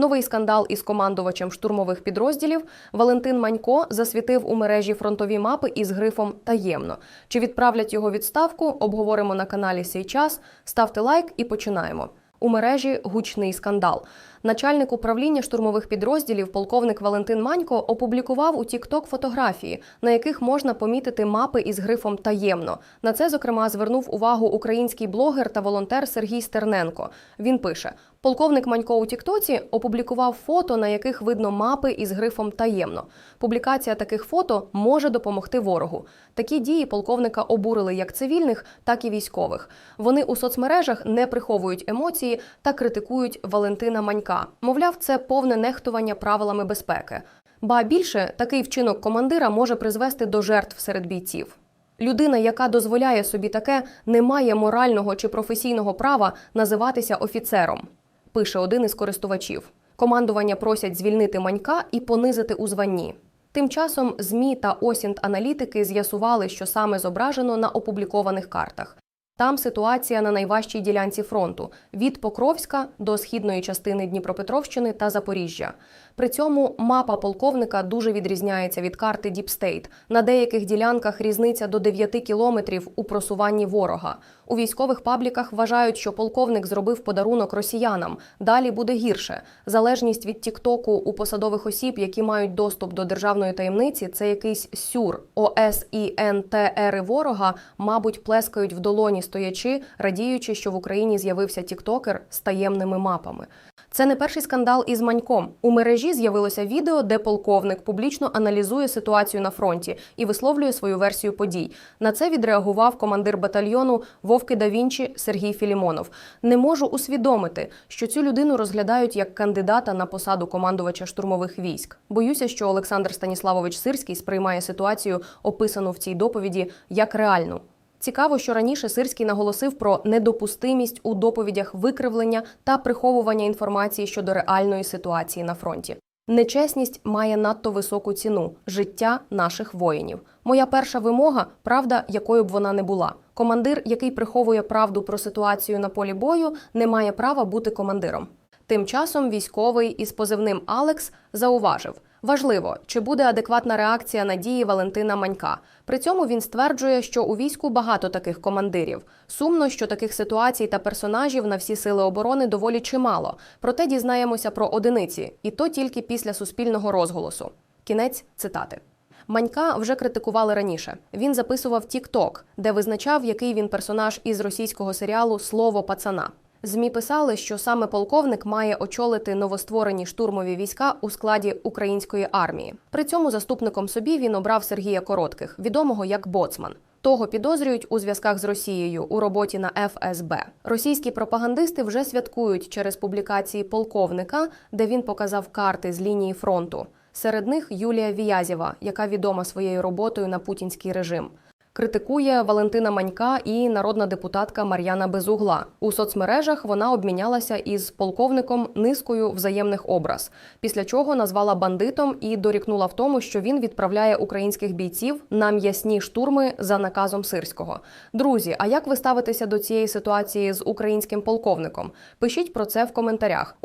Новий скандал із командувачем штурмових підрозділів Валентин Манько засвітив у мережі фронтові мапи із грифом таємно. Чи відправлять його відставку? Обговоримо на каналі Сей час. Ставте лайк і починаємо. У мережі гучний скандал. Начальник управління штурмових підрозділів, полковник Валентин Манько, опублікував у TikTok фотографії, на яких можна помітити мапи із грифом таємно. На це, зокрема, звернув увагу український блогер та волонтер Сергій Стерненко. Він пише: полковник Манько у Тіктоці опублікував фото, на яких видно мапи із грифом таємно. Публікація таких фото може допомогти ворогу. Такі дії полковника обурили як цивільних, так і військових. Вони у соцмережах не приховують емоції та критикують Валентина Манька. Мовляв, це повне нехтування правилами безпеки. Ба більше такий вчинок командира може призвести до жертв серед бійців. Людина, яка дозволяє собі таке, не має морального чи професійного права називатися офіцером, пише один із користувачів. Командування просять звільнити манька і понизити у званні. Тим часом ЗМІ та Осінт-аналітики з'ясували, що саме зображено на опублікованих картах. Там ситуація на найважчій ділянці фронту від Покровська до східної частини Дніпропетровщини та Запоріжжя. При цьому мапа полковника дуже відрізняється від карти Діпстейт. На деяких ділянках різниця до 9 кілометрів у просуванні ворога. У військових пабліках вважають, що полковник зробив подарунок росіянам. Далі буде гірше. Залежність від Тіктоку у посадових осіб, які мають доступ до державної таємниці, це якийсь сюр. ОС ворога, мабуть, плескають в долоні стоячи, радіючи, що в Україні з'явився тіктокер з таємними мапами. Це не перший скандал із Маньком. У мережі з'явилося відео, де полковник публічно аналізує ситуацію на фронті і висловлює свою версію подій. На це відреагував командир батальйону Вовки да Вінчі Сергій Філімонов. Не можу усвідомити, що цю людину розглядають як кандидата на посаду командувача штурмових військ. Боюся, що Олександр Станіславович Сирський сприймає ситуацію, описану в цій доповіді, як реальну. Цікаво, що раніше Сирський наголосив про недопустимість у доповідях викривлення та приховування інформації щодо реальної ситуації на фронті. Нечесність має надто високу ціну життя наших воїнів. Моя перша вимога правда, якою б вона не була. Командир, який приховує правду про ситуацію на полі бою, не має права бути командиром. Тим часом військовий із позивним Алекс зауважив. Важливо, чи буде адекватна реакція на дії Валентина Манька. При цьому він стверджує, що у війську багато таких командирів. Сумно, що таких ситуацій та персонажів на всі сили оборони доволі чимало. Проте дізнаємося про одиниці, і то тільки після суспільного розголосу. Кінець цитати. Манька вже критикували раніше. Він записував TikTok, де визначав, який він персонаж із російського серіалу Слово пацана. ЗМІ писали, що саме полковник має очолити новостворені штурмові війська у складі української армії. При цьому заступником собі він обрав Сергія Коротких, відомого як Боцман. Того підозрюють у зв'язках з Росією у роботі на ФСБ. Російські пропагандисти вже святкують через публікації полковника, де він показав карти з лінії фронту. Серед них Юлія Віязєва, яка відома своєю роботою на путінський режим. Критикує Валентина Манька і народна депутатка Мар'яна Безугла. У соцмережах вона обмінялася із полковником низкою взаємних образ, після чого назвала бандитом і дорікнула в тому, що він відправляє українських бійців на м'ясні штурми за наказом сирського. Друзі, а як ви ставитеся до цієї ситуації з українським полковником? Пишіть про це в коментарях.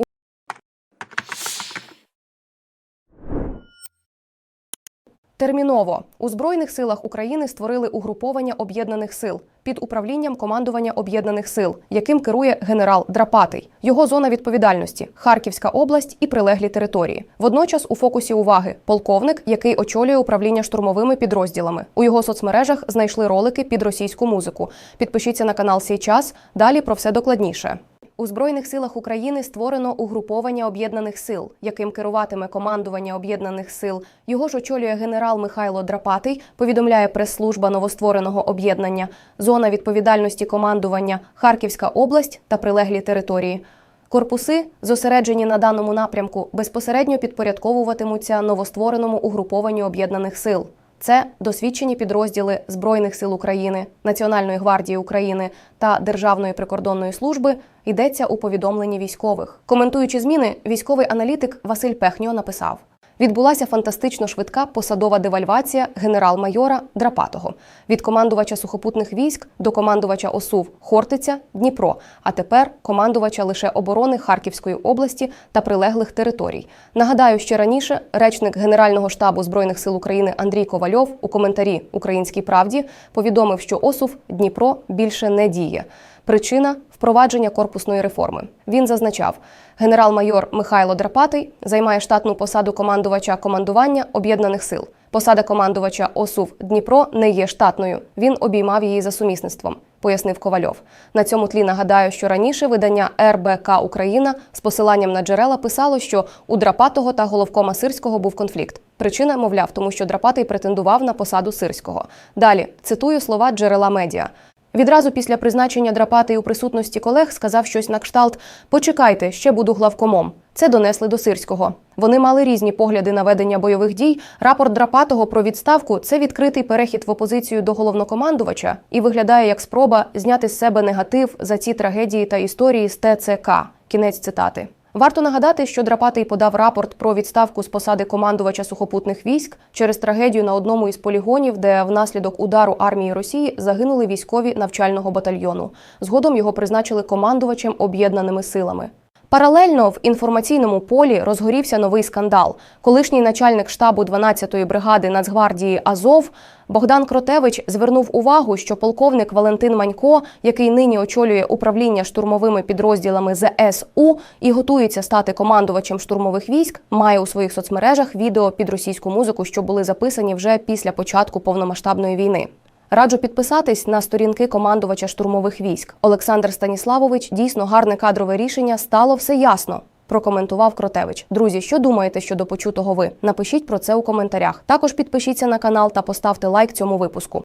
Терміново у збройних силах України створили угруповання об'єднаних сил під управлінням командування об'єднаних сил, яким керує генерал Драпатий. Його зона відповідальності Харківська область і прилеглі території. Водночас у фокусі уваги полковник, який очолює управління штурмовими підрозділами. У його соцмережах знайшли ролики під російську музику. Підпишіться на канал «Сей час». Далі про все докладніше. У Збройних силах України створено угруповання об'єднаних сил, яким керуватиме командування об'єднаних сил. Його ж очолює генерал Михайло Драпатий. Повідомляє прес-служба новоствореного об'єднання, зона відповідальності командування Харківська область та прилеглі території. Корпуси, зосереджені на даному напрямку, безпосередньо підпорядковуватимуться новоствореному угрупованню об'єднаних сил. Це досвідчені підрозділи Збройних сил України, Національної гвардії України та Державної прикордонної служби йдеться у повідомленні військових. Коментуючи зміни, військовий аналітик Василь Пехньо написав: Відбулася фантастично швидка посадова девальвація генерал-майора Драпатого від командувача сухопутних військ до командувача ОСУВ Хортиця, Дніпро, а тепер командувача лише оборони Харківської області та прилеглих територій. Нагадаю, що раніше речник Генерального штабу збройних сил України Андрій Ковальов у коментарі Українській правді повідомив, що ОСУВ Дніпро більше не діє. Причина впровадження корпусної реформи. Він зазначав, генерал-майор Михайло Драпатий займає штатну посаду командувача командування об'єднаних сил. Посада командувача ОСУВ Дніпро не є штатною. Він обіймав її за сумісництвом, пояснив Ковальов. На цьому тлі нагадаю, що раніше видання РБК Україна з посиланням на джерела писало, що у Драпатого та головкома Сирського був конфлікт. Причина, мовляв, тому що Драпатий претендував на посаду Сирського. Далі цитую слова джерела медіа. Відразу після призначення Драпатий у присутності колег сказав щось на кшталт: Почекайте, ще буду главкомом. Це донесли до Сирського. Вони мали різні погляди на ведення бойових дій. Рапорт Драпатого про відставку це відкритий перехід в опозицію до головнокомандувача і виглядає як спроба зняти з себе негатив за ці трагедії та історії з ТЦК. Кінець цитати. Варто нагадати, що Драпатий подав рапорт про відставку з посади командувача сухопутних військ через трагедію на одному із полігонів, де внаслідок удару армії Росії загинули військові навчального батальйону. Згодом його призначили командувачем об'єднаними силами. Паралельно в інформаційному полі розгорівся новий скандал. Колишній начальник штабу 12-ї бригади Нацгвардії Азов Богдан Кротевич звернув увагу, що полковник Валентин Манько, який нині очолює управління штурмовими підрозділами ЗСУ і готується стати командувачем штурмових військ, має у своїх соцмережах відео під російську музику, що були записані вже після початку повномасштабної війни. Раджу підписатись на сторінки командувача штурмових військ. Олександр Станіславович дійсно гарне кадрове рішення. Стало все ясно. Прокоментував Кротевич. Друзі, що думаєте щодо почутого ви? Напишіть про це у коментарях. Також підпишіться на канал та поставте лайк цьому випуску.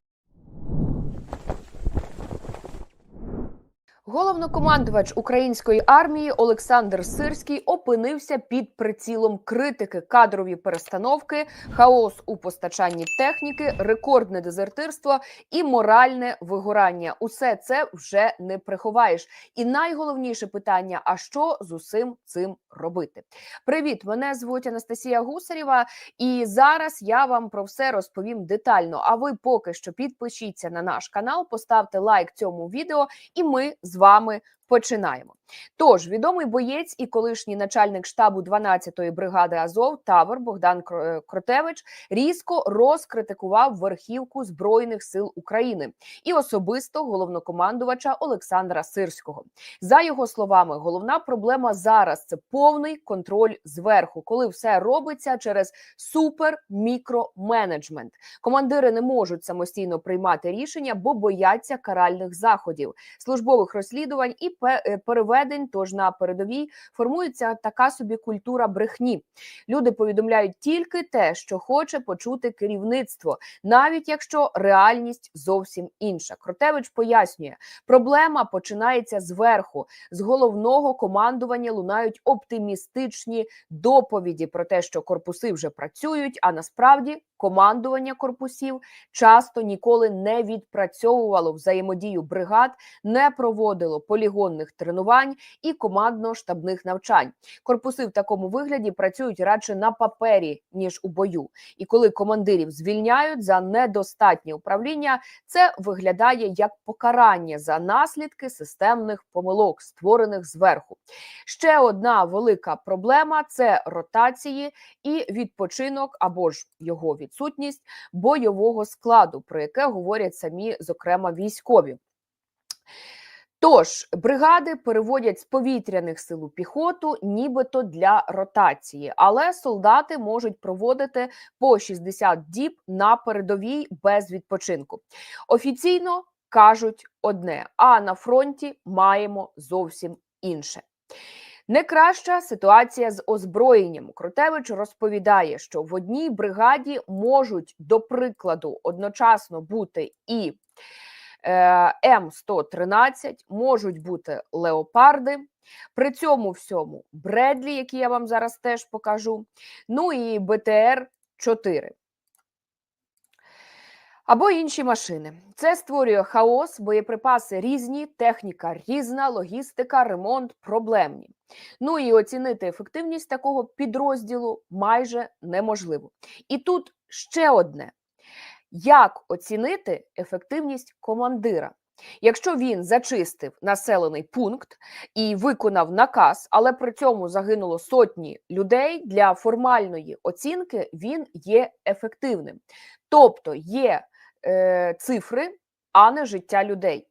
Головнокомандувач української армії Олександр Сирський опинився під прицілом критики, кадрові перестановки, хаос у постачанні техніки, рекордне дезертирство і моральне вигорання. Усе це вже не приховаєш. І найголовніше питання: а що з усім цим робити? Привіт, мене звуть Анастасія Гусарєва, і зараз я вам про все розповім детально. А ви поки що підпишіться на наш канал, поставте лайк цьому відео, і ми з вами починаємо. Тож відомий боєць і колишній начальник штабу 12-ї бригади Азов Тавр Богдан Кро- Кротевич різко розкритикував верхівку збройних сил України і особисто головнокомандувача Олександра Сирського. За його словами, головна проблема зараз це повний контроль зверху, коли все робиться через супер-мікроменеджмент. Командири не можуть самостійно приймати рішення, бо бояться каральних заходів, службових розслідувань і е, переведень. Тож на передовій формується така собі культура брехні. Люди повідомляють тільки те, що хоче почути керівництво, навіть якщо реальність зовсім інша. Кротевич пояснює, проблема починається зверху. З головного командування лунають оптимістичні доповіді про те, що корпуси вже працюють, а насправді командування корпусів часто ніколи не відпрацьовувало взаємодію бригад, не проводило полігонних тренувань і командно-штабних навчань. Корпуси в такому вигляді працюють радше на папері ніж у бою. І коли командирів звільняють за недостатнє управління, це виглядає як покарання за наслідки системних помилок, створених зверху. Ще одна велика проблема це ротації і відпочинок або ж його відсутність бойового складу, про яке говорять самі, зокрема, військові. Тож бригади переводять з повітряних сил у піхоту, нібито для ротації, але солдати можуть проводити по 60 діб на передовій без відпочинку. Офіційно кажуть одне, а на фронті маємо зовсім інше. Не краща ситуація з озброєнням. Крутевич розповідає, що в одній бригаді можуть, до прикладу, одночасно бути і е, М113, можуть бути леопарди. При цьому всьому Бредлі, які я вам зараз теж покажу. Ну і БТР 4. Або інші машини. Це створює хаос, боєприпаси різні, техніка різна, логістика, ремонт проблемні. Ну і оцінити ефективність такого підрозділу майже неможливо. І тут ще одне: як оцінити ефективність командира? Якщо він зачистив населений пункт і виконав наказ, але при цьому загинуло сотні людей для формальної оцінки, він є ефективним. Тобто є е, цифри, а не життя людей.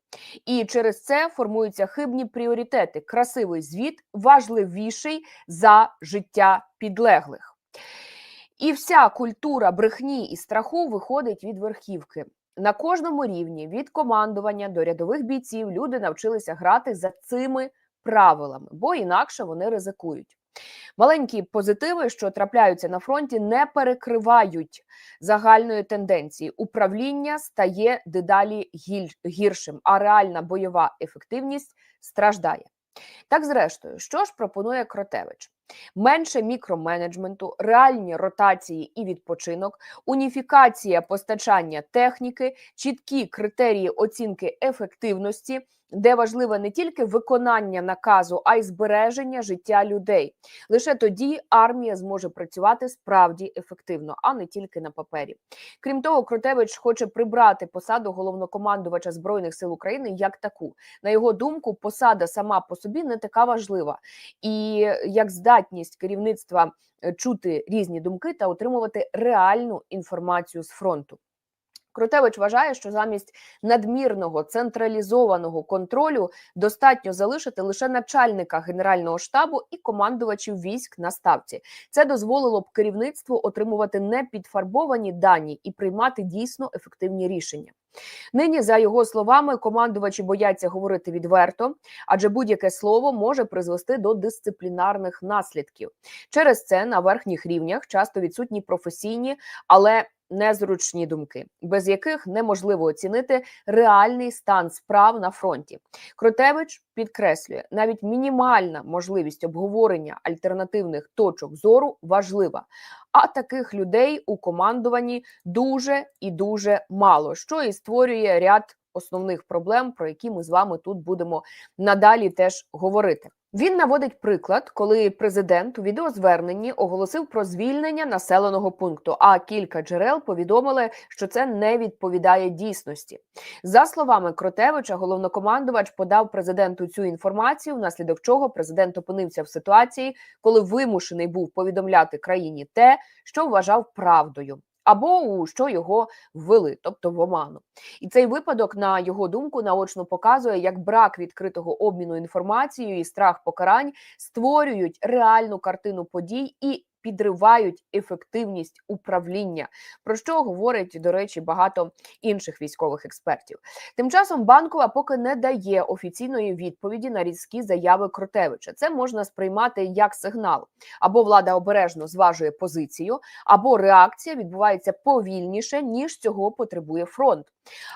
І через це формуються хибні пріоритети. Красивий звіт важливіший за життя підлеглих. І вся культура брехні і страху виходить від верхівки. На кожному рівні від командування до рядових бійців люди навчилися грати за цими правилами, бо інакше вони ризикують. Маленькі позитиви, що трапляються на фронті, не перекривають загальної тенденції. Управління стає дедалі гіршим, а реальна бойова ефективність страждає. Так, зрештою, що ж пропонує Кротевич? Менше мікроменеджменту, реальні ротації і відпочинок, уніфікація постачання техніки, чіткі критерії оцінки ефективності, де важливе не тільки виконання наказу, а й збереження життя людей. Лише тоді армія зможе працювати справді ефективно, а не тільки на папері. Крім того, Кротевич хоче прибрати посаду головнокомандувача збройних сил України як таку. На його думку, посада сама по собі не така важлива, і як здатність керівництва е, чути різні думки та отримувати реальну інформацію з фронту. Кротевич вважає, що замість надмірного централізованого контролю достатньо залишити лише начальника генерального штабу і командувачів військ на ставці. Це дозволило б керівництву отримувати непідфарбовані дані і приймати дійсно ефективні рішення. Нині, за його словами, командувачі бояться говорити відверто, адже будь-яке слово може призвести до дисциплінарних наслідків. Через це на верхніх рівнях часто відсутні професійні, але незручні думки, без яких неможливо оцінити реальний стан справ на фронті. Кротевич підкреслює, навіть мінімальна можливість обговорення альтернативних точок зору важлива. А таких людей у командуванні дуже і дуже мало, що і створює ряд основних проблем, про які ми з вами тут будемо надалі теж говорити. Він наводить приклад, коли президент у відеозверненні оголосив про звільнення населеного пункту. А кілька джерел повідомили, що це не відповідає дійсності. За словами Кротевича, головнокомандувач подав президенту цю інформацію, внаслідок чого президент опинився в ситуації, коли вимушений був повідомляти країні те, що вважав правдою. Або у що його ввели, тобто в оману, і цей випадок, на його думку, наочно показує, як брак відкритого обміну інформацією і страх покарань створюють реальну картину подій і підривають ефективність управління, про що говорить, до речі, багато інших військових експертів. Тим часом банкова поки не дає офіційної відповіді на різкі заяви Кротевича. Це можна сприймати як сигнал, або влада обережно зважує позицію, або реакція відбувається повільніше ніж цього потребує фронт.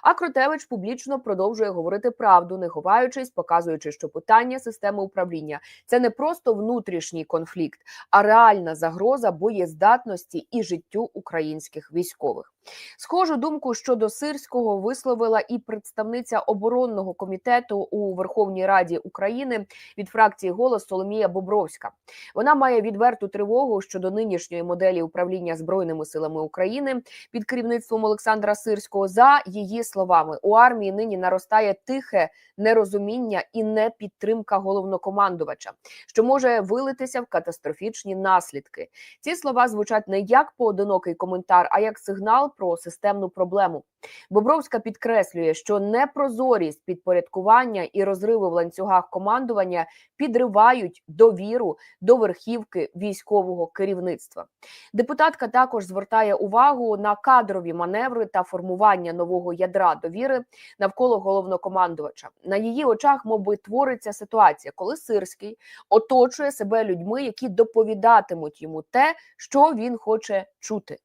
А Кротевич публічно продовжує говорити правду, не ховаючись, показуючи, що питання системи управління це не просто внутрішній конфлікт, а реальна загроза боєздатності і життю українських військових. Схожу думку щодо сирського висловила і представниця оборонного комітету у Верховній Раді України від фракції голос Соломія Бобровська. Вона має відверту тривогу щодо нинішньої моделі управління збройними силами України під керівництвом Олександра Сирського. За її словами, у армії нині наростає тихе нерозуміння і непідтримка головнокомандувача, що може вилитися в катастрофічні наслідки. Ці слова звучать не як поодинокий коментар, а як сигнал про системну проблему. Бобровська підкреслює, що непрозорість підпорядкування і розриви в ланцюгах командування підривають довіру до верхівки військового керівництва. Депутатка також звертає увагу на кадрові маневри та формування нового ядра довіри навколо головнокомандувача. На її очах, мовби, твориться ситуація, коли Сирський оточує себе людьми, які доповідатимуть йому те, що він хоче чути.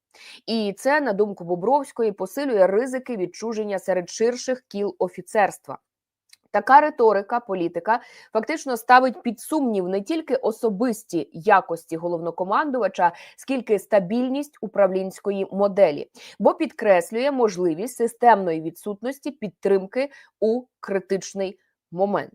І це, на думку Бобровської, посилює ризики відчуження серед ширших кіл офіцерства. Така риторика політика фактично ставить під сумнів не тільки особисті якості головнокомандувача, скільки стабільність управлінської моделі, бо підкреслює можливість системної відсутності підтримки у критичний момент.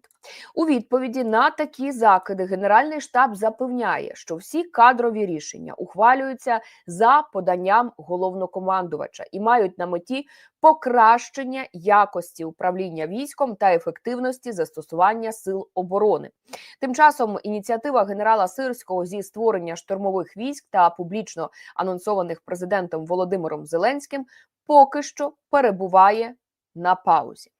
У відповіді на такі закиди Генеральний штаб запевняє, що всі кадрові рішення ухвалюються за поданням головнокомандувача і мають на меті покращення якості управління військом та ефективності застосування сил оборони. Тим часом ініціатива генерала Сирського зі створення штурмових військ та публічно анонсованих президентом Володимиром Зеленським поки що перебуває на паузі.